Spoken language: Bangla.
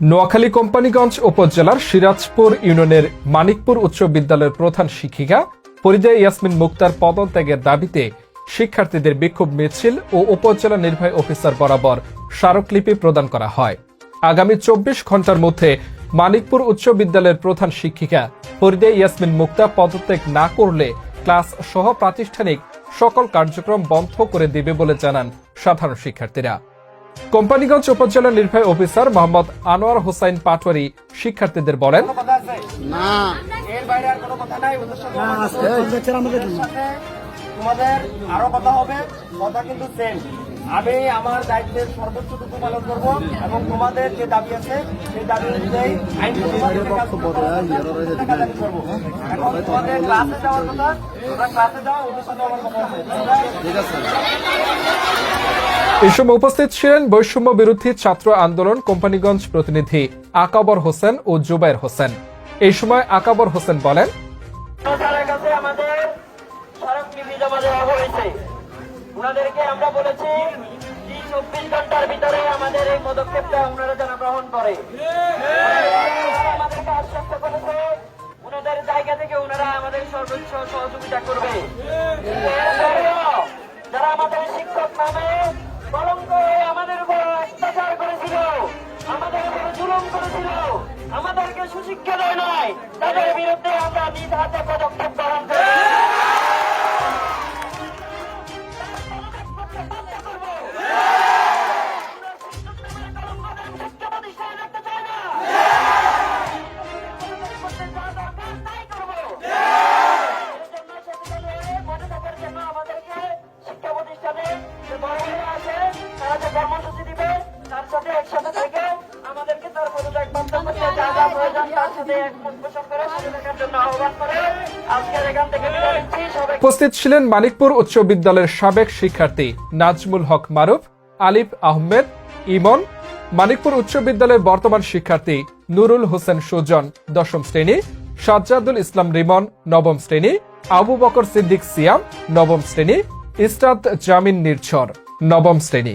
নোয়াখালী কোম্পানিগঞ্জ উপজেলার সিরাজপুর ইউনিয়নের মানিকপুর উচ্চ বিদ্যালয়ের প্রধান শিক্ষিকা পরিযায়ী ইয়াসমিন মুক্তার পদত্যাগের দাবিতে শিক্ষার্থীদের বিক্ষোভ মিছিল ও উপজেলা নির্বাহী অফিসার বরাবর স্মারকলিপি প্রদান করা হয়। আগামী চব্বিশ ঘণ্টার মধ্যে মানিকপুর উচ্চ বিদ্যালয়ের প্রধান শিক্ষিকা পরিযায়ী ইয়াসমিন মুক্তা পদত্যাগ না করলে ক্লাস সহ প্রাতিষ্ঠানিক সকল কার্যক্রম বন্ধ করে দেবে বলে জানান সাধারণ শিক্ষার্থীরা। কোম্পানিগঞ্জ উপজেলা নির্বাহী অফিসার মোহাম্মদ আনোয়ার হোসাইন পাটোয়ারি শিক্ষার্থীদের বলেন তোমাদের আরও কথা হবে কথা কিন্তু সেম আমি আমার দায়িত্বের সর্বোচ্চটুকু পালন করব এবং তোমাদের যে দাবি আছে সেই দাবি অনুযায়ী আইন বক্তব্য দেয়, ইয়ারও রয়েছে করব। এখন তোমাদের ক্লাসে যাওয়ার কথা তোমরা ক্লাসে যাও ওদের সাথে আমার কথা আছে। ঠিক আছে। এই সময় উপস্থিত ছিলেন বৈষম্য বিরোধী ছাত্র আন্দোলন কোম্পানিগঞ্জ প্রতিনিধি আকাবর হোসেন ও জুবাইর হোসেন। এই সময় আকাবর হোসেন বলেন আমাদের ওনাদেরকে আমরা বলেছি চব্বিশ ঘণ্টার ভিতরে আমাদের এই পদক্ষেপটা ওনারা যেন গ্রহণ করে। আমাদেরকে আশ্বস্ত করেছে, ওনাদের জায়গা থেকে ওনারা আমাদের সর্বোচ্চ সহযোগিতা করবে। যারা আমাদের শিক্ষক নামে কলঙ্ক আমাদের উপর অত্যাচার করেছিল, আমাদের উপর জুলুম করেছিল, আমাদেরকে সুশিক্ষা দেয় নাই, তাদের বিরুদ্ধে আমরা নিজ হাতে পদক্ষেপ গ্রহণ করি উপস্থিত ছিলেন মানিকপুর উচ্চ বিদ্যালয়ের সাবেক শিক্ষার্থী নাজমুল হক মারুফ, আলিফ আহমেদ, ইমন, মানিকপুর উচ্চ বিদ্যালয়ের বর্তমান শিক্ষার্থী নুরুল হোসেন সুজন, দশম শ্রেণি, সাজ্জাদুল ইসলাম রিমন, নবম শ্রেণি, আবু বকর সিদ্দিক সিয়াম, নবম শ্রেণি ইস্তাদ জামিন নির্ঝর, নবম শ্রেণি।